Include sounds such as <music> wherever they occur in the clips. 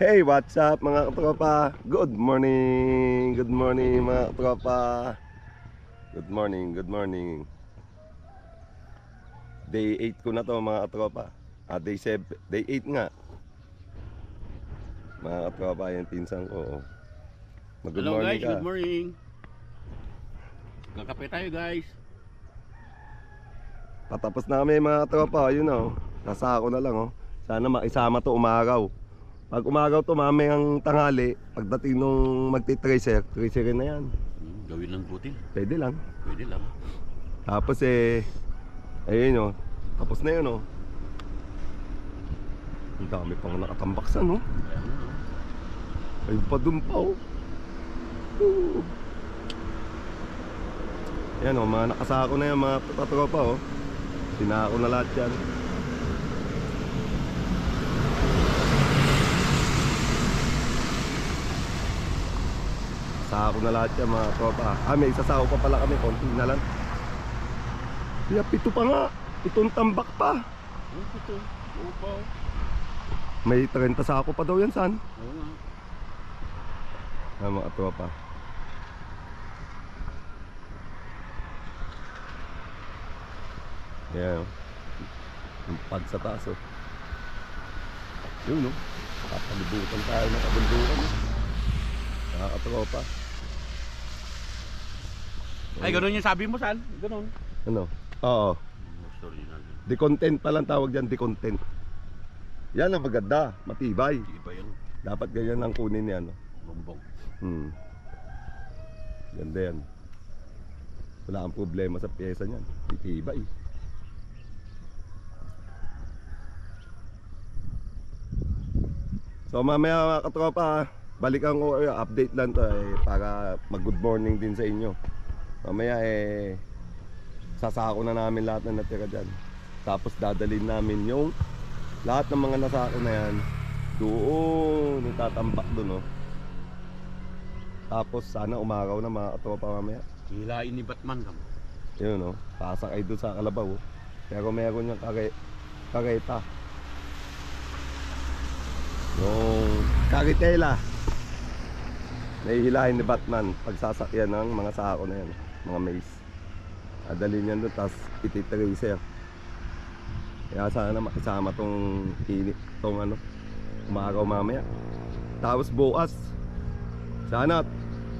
Hey, what's up mga katropa? Good morning, good morning mga katropa. Good morning, good morning. Day 8 ko na to mga katropa. Ah, day 7, day 8 nga. Mga katropa, yung pinsan ko. oh. Mag good Hello morning guys, ka. good morning. Kakape tayo guys. Patapos na kami mga katropa, yun oh. Sasako na lang oh. Sana makisama to umagaw. Pag umagaw to mamayang tanghali, pagdating nung magti-tracer, tracer na yan. Hmm, gawin ng butil. Pwede lang. Pwede lang. Tapos eh, ayun oh. Tapos na yun oh. Ang dami pang nakatambaksan oh. Ayan, ano. Ayun pa dun pa oh. Oo. Yan oh, mga nakasako na yan mga patropa oh. Sinako na lahat yan. Sako na lahat yan mga tropa. Ah, may isasako pa pala kami, konti na lang. Kaya pito pa nga. Pitong tambak pa. Oh, ito. Oo pa. oh. May 30 sako pa daw yan, san? Oo nga. Ah, mga tropa. Yan. oh. Yung pad sa taas oh. Yun no. Kapalibutan tayo ng kabundukan. oh. Nakakatropa. Ay, ganun yung sabi mo, San. Ganun. Ano? Oo. Oh, sorry na. Decontent pa lang tawag dyan, decontent. Yan ang maganda, matibay. Iba yan. Dapat ganyan ang kunin yan. No? Bombong. Hmm. Ganda yan. Wala kang problema sa pyesa niyan. Titibay. So mamaya mga katropa, balikan ko update lang to eh, para mag good morning din sa inyo. Mamaya eh sasako na namin lahat na natira dyan. Tapos dadalhin namin yung lahat ng mga nasako na yan doon, itatambak doon oh. Tapos sana umaraw na mga katropa mamaya. Hilain ni Batman kam. Yun oh, sasakay doon sa kalabaw oh. Pero meron yung kare kareta. Yung karitela. Nahihilahin ni Batman pag sasakyan ng mga sako na yan, mga maze. Adalhin yan doon, tapos ititracer. Kaya sana makisama tong init, tong ano, umagaw mamaya. Tapos bukas, sana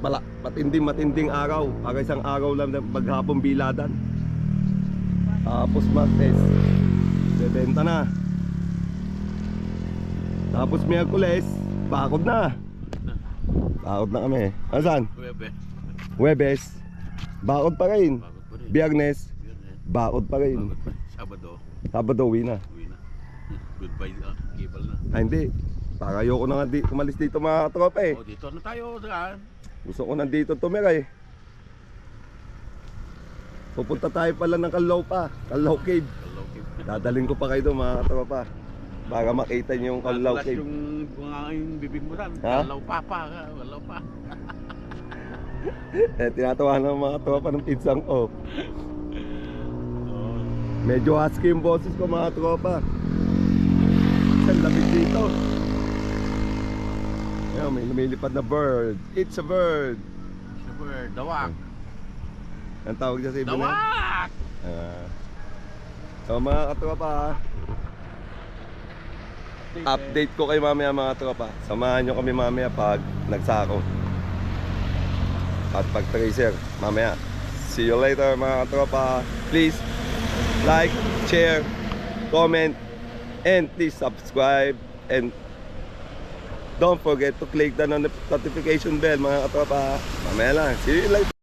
pala, matinding matinding araw. Para isang araw lang na maghapong biladan. Tapos Martes, bebenta na. Tapos Miyerkules, bakod na. Bakod na kami. Asan? Bebe. Huwebes, bakod pa rin. Bagot pa rin. Biyernes, Biyernes. pa rin. Bagot pa rin. Sabado. Sabado, uwi na. Uwi na. <laughs> Goodbye. Ah, cable na. Ah, hindi. Para ayoko na nga di, umalis dito mga tropa eh. Oh, dito na tayo. Saan? Gusto ko nandito tumira eh. Pupunta tayo pala ng Kalaw pa. Kalaw Cave. Hello, cable. <laughs> Dadaling ko pa kayo doon mga tropa. Para makita niyo yung Kalaw Cave. yung mga yung bibig mo san. Ha? Walaw pa pa. Walaw pa. <laughs> <laughs> Eh, tinatawa ng mga tropa ng pinsang. Oh. Medyo husky yung boses ko mga tropa. Ang lamig dito. Ayan, may lumilipad na bird. It's a bird. Super. Dawak. Ang tawag niya sa ibon na yun? Dawak! Ah. so mga katropa, update ko kayo mamaya mga tropa. Samahan nyo kami mamaya pag nagsako. At pag tracer, mamaya. See you later mga katropa. Please like, share, comment, and please subscribe. And don't forget to click the notification bell mga katropa. Mamaya lang. See you later.